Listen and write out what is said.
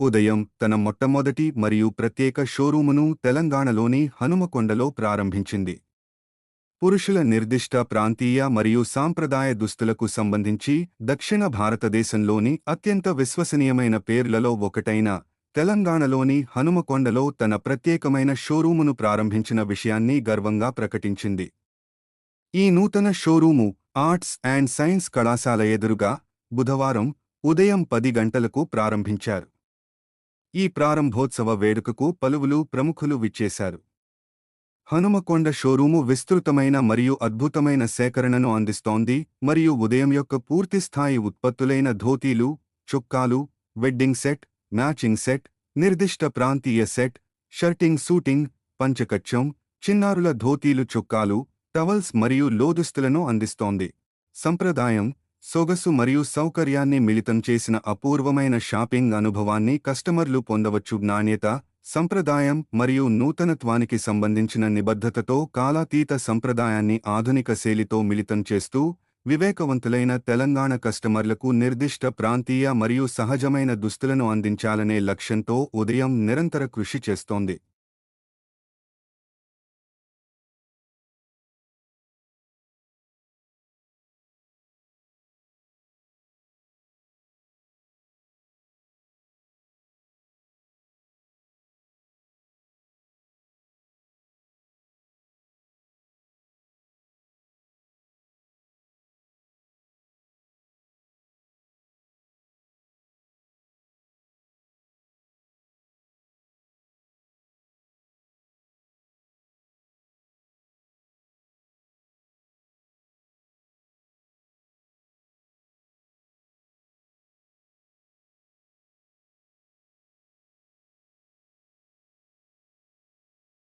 ఉదయం తన మొట్టమొదటి మరియు ప్రత్యేక షోరూమును తెలంగాణలోని హనుమకొండలో ప్రారంభించింది. పురుషుల నిర్దిష్ట ప్రాంతీయ మరియు సాంప్రదాయ దుస్తులకు సంబంధించి దక్షిణ భారతదేశంలోని అత్యంత విశ్వసనీయమైన పేర్లలో ఒకటైన తెలంగాణలోని హనుమకొండలో తన ప్రత్యేకమైన షోరూమును ప్రారంభించిన విషయాన్ని గర్వంగా ప్రకటించింది. ఈ నూతన షోరూము ఆర్ట్స్ అండ్ సైన్స్ కళాశాల ఎదురుగా బుధవారం ఉదయం పది గంటలకు ప్రారంభించారు. ఈ ప్రారంభోత్సవ వేడుకకు పలువులు ప్రముఖులు విచ్చేశారు. హనుమకొండ షోరూము విస్తృతమైన మరియు అద్భుతమైన సేకరణను అందిస్తోంది మరియు ఉదయం యొక్క పూర్తిస్థాయి ఉత్పత్తులైన ధోతీలు చొక్కాలు వెడ్డింగ్ సెట్ మ్యాచింగ్ సెట్ నిర్దిష్ట ప్రాంతీయ సెట్ షర్టింగ్ సూటింగ్ పంచకచ్చం చిన్నారుల ధోతీలు చొక్కాలు టవల్స్ మరియు లోదుస్తులను అందిస్తోంది. సంప్రదాయం సొగసు మరియు సౌకర్యాన్ని మిళితం చేసిన అపూర్వమైన షాపింగ్ అనుభవాన్ని కస్టమర్లు పొందవచ్చు. నాణ్యత సంప్రదాయం మరియు నూతనత్వానికి సంబంధించిన నిబద్ధతతో కాలాతీత సంప్రదాయాన్ని ఆధునిక శైలితో మిళితం చేస్తూ వివేకవంతులైన తెలంగాణ కస్టమర్లకు నిర్దిష్ట ప్రాంతీయ మరియు సహజమైన దుస్తులను అందించాలనే లక్ష్యంతో ఉదయం నిరంతర కృషి చేస్తోంది.